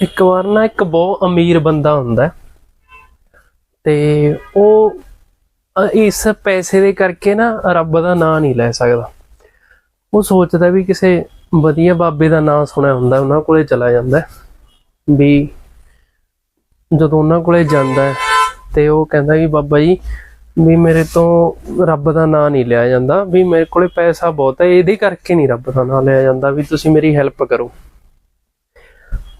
ਇੱਕ ਵਾਰ ਨਾ ਇੱਕ ਬਹੁਤ ਅਮੀਰ ਬੰਦਾ ਹੁੰਦਾ ਤੇ ਉਹ ਇਸ ਪੈਸੇ ਦੇ ਕਰਕੇ ਨਾ ਰੱਬ ਦਾ ਨਾਂ ਨਹੀਂ ਲੈ ਸਕਦਾ। ਉਹ ਸੋਚਦਾ ਵੀ ਕਿਸੇ ਵਧੀਆ ਬਾਬੇ ਦਾ ਨਾਂ ਸੁਣਿਆ ਹੁੰਦਾ, ਉਹਨਾਂ ਕੋਲੇ ਚਲਾ ਜਾਂਦਾ ਵੀ ਜਦੋਂ ਉਹਨਾਂ ਕੋਲੇ ਜਾਂਦਾ ਤੇ ਉਹ ਕਹਿੰਦਾ ਵੀ ਬਾਬਾ ਜੀ, ਵੀ ਮੇਰੇ ਤੋਂ ਰੱਬ ਦਾ ਨਾਂ ਨਹੀਂ ਲਿਆ ਜਾਂਦਾ, ਵੀ ਮੇਰੇ ਕੋਲੇ ਪੈਸਾ ਬਹੁਤ ਹੈ, ਇਹਦੇ ਕਰਕੇ ਨਹੀਂ ਰੱਬ ਦਾ ਨਾਂ ਲਿਆ ਜਾਂਦਾ, ਵੀ ਤੁਸੀਂ ਮੇਰੀ ਹੈਲਪ ਕਰੋ।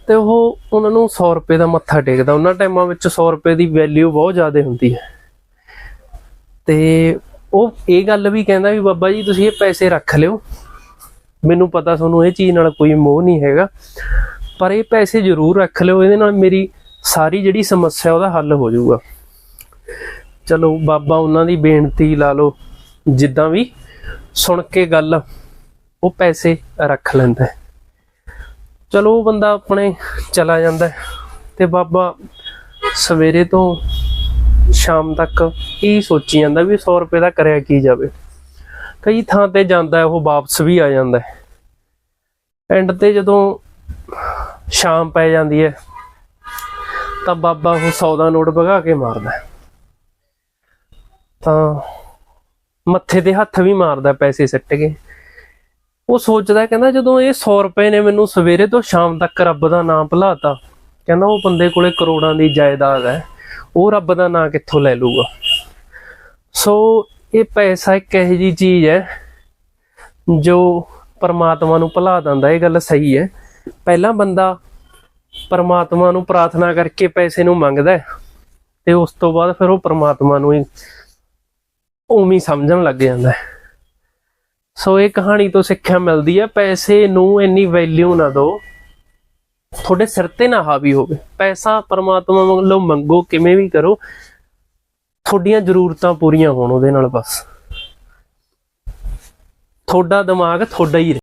ਤੇ ਉਹ ਉਹਨਾਂ ਨੂੰ 100 ਰੁਪਏ ਦਾ ਮੱਥਾ ਟੇਕਦਾ। ਉਹਨਾਂ ਟਾਈਮਾਂ ਵਿੱਚ 100 ਰੁਪਏ ਦੀ ਵੈਲਿਊ ਬਹੁਤ ਜ਼ਿਆਦਾ ਹੁੰਦੀ ਹੈ। ਤੇ ਉਹ ਇਹ ਗੱਲ ਵੀ ਕਹਿੰਦਾ ਵੀ, ਬਾਬਾ ਜੀ, ਤੁਸੀਂ ਇਹ ਪੈਸੇ ਰੱਖ ਲਿਓ। ਮੈਨੂੰ ਪਤਾ ਤੁਹਾਨੂੰ ਇਹ ਚੀਜ਼ ਨਾਲ ਕੋਈ ਮੋਹ ਨਹੀਂ ਹੈਗਾ। ਪਰ ਇਹ ਪੈਸੇ ਜ਼ਰੂਰ ਰੱਖ ਲਿਓ। ਇਹਦੇ ਨਾਲ ਮੇਰੀ ਸਾਰੀ ਜਿਹੜੀ ਸਮੱਸਿਆ ਉਹਦਾ ਹੱਲ ਹੋ ਜਾਊਗਾ। ਚਲੋ, ਬਾਬਾ, ਉਹਨਾਂ ਦੀ ਬੇਨਤੀ ਲਾ ਲਓ। ਜਿੱਦਾਂ ਵੀ ਸੁਣ ਕੇ ਗੱਲ, ਉਹ ਪੈਸੇ ਰੱਖ ਲੈਂਦਾ ਚਲੋ ਉਹ ਬੰਦਾ ਆਪਣੇ ਚਲਾ ਜਾਂਦਾ ਤੇ ਬਾਬਾ ਸਵੇਰੇ ਤੋਂ ਸ਼ਾਮ ਤੱਕ ਇਹ ਸੋਚੀ ਜਾਂਦਾ ਵੀ 100 ਰੁਪਏ ਦਾ ਕਰਿਆ ਕੀ ਜਾਵੇ। ਕਈ ਥਾਂ ਤੇ ਜਾਂਦਾ ਉਹ ਵਾਪਸ ਵੀ ਆ ਜਾਂਦਾ ਐਂਡ ਤੇ ਜਦੋਂ ਸ਼ਾਮ ਪੈ ਜਾਂਦੀ ਹੈ, ਤਾਂ ਬਾਬਾ ਉਹ 100 ਦਾ ਨੋਟ ਭਗਾ ਕੇ ਮਾਰਦਾ ਤਾਂ ਮੱਥੇ ਤੇ ਹੱਥ ਵੀ ਮਾਰਦਾ ਪੈਸੇ ਸਿੱਟ ਕੇ। ਉਹ ਸੋਚਦਾ ਕਹਿੰਦਾ ਜਦੋਂ ਇਹ 100 ਰੁਪਏ ਨੇ ਮੈਨੂੰ ਸਵੇਰੇ ਤੋਂ ਸ਼ਾਮ ਤੱਕ ਰੱਬ ਦਾ ਨਾਮ ਭੁਲਾਤਾ, ਕਹਿੰਦਾ ਉਹ ਬੰਦੇ ਕੋਲੇ ਕਰੋੜਾਂ ਦੀ ਜਾਇਦਾਦ ਹੈ, ਉਹ ਰੱਬ ਦਾ ਨਾਮ ਕਿੱਥੋਂ ਲੈ ਲੂਗਾ ਸੋ ਇਹ ਪੈਸਾ ਇੱਕ ਇਹੋ ਜੀ ਚੀਜ਼ ਹੈ ਜੋ ਪਰਮਾਤਮਾ ਨੂੰ ਭੁਲਾ ਦਿੰਦਾ, ਇਹ ਗੱਲ ਸਹੀ ਹੈ। ਪਹਿਲਾਂ ਬੰਦਾ ਪਰਮਾਤਮਾ ਨੂੰ ਪ੍ਰਾਰਥਨਾ ਕਰਕੇ ਪੈਸੇ ਨੂੰ ਮੰਗਦਾ ਹੈ ਤੇ ਉਸ ਤੋਂ ਬਾਅਦ ਫਿਰ ਉਹ ਪਰਮਾਤਮਾ ਨੂੰ ਹੀ ਉਵੇਂ ਸਮਝਣ ਲੱਗ ਜਾਂਦਾ ਹੈ। ਸੋ ਇਹ ਕਹਾਣੀ ਤੋਂ ਸਿੱਖਿਆ ਮਿਲਦੀ ਹੈ, ਪੈਸੇ ਨੂੰ ਇੰਨੀ ਵੈਲਿਊ ਨਾ ਦਿਓ। ਤੁਹਾਡੇ ਸਿਰ ਤੇ ਨਾ ਹਾਵੀ ਹੋਵੇ। ਪੈਸਾ ਪਰਮਾਤਮਾ ਵੱਲੋਂ ਮੰਗੋ, ਕਿਵੇਂ ਵੀ ਕਰੋ, ਤੁਹਾਡੀਆਂ ਜ਼ਰੂਰਤਾਂ ਪੂਰੀਆਂ ਹੋਣ ਉਹਦੇ ਨਾਲ ਬਸ। ਤੁਹਾਡਾ ਦਿਮਾਗ ਤੁਹਾਡਾ ਹੀ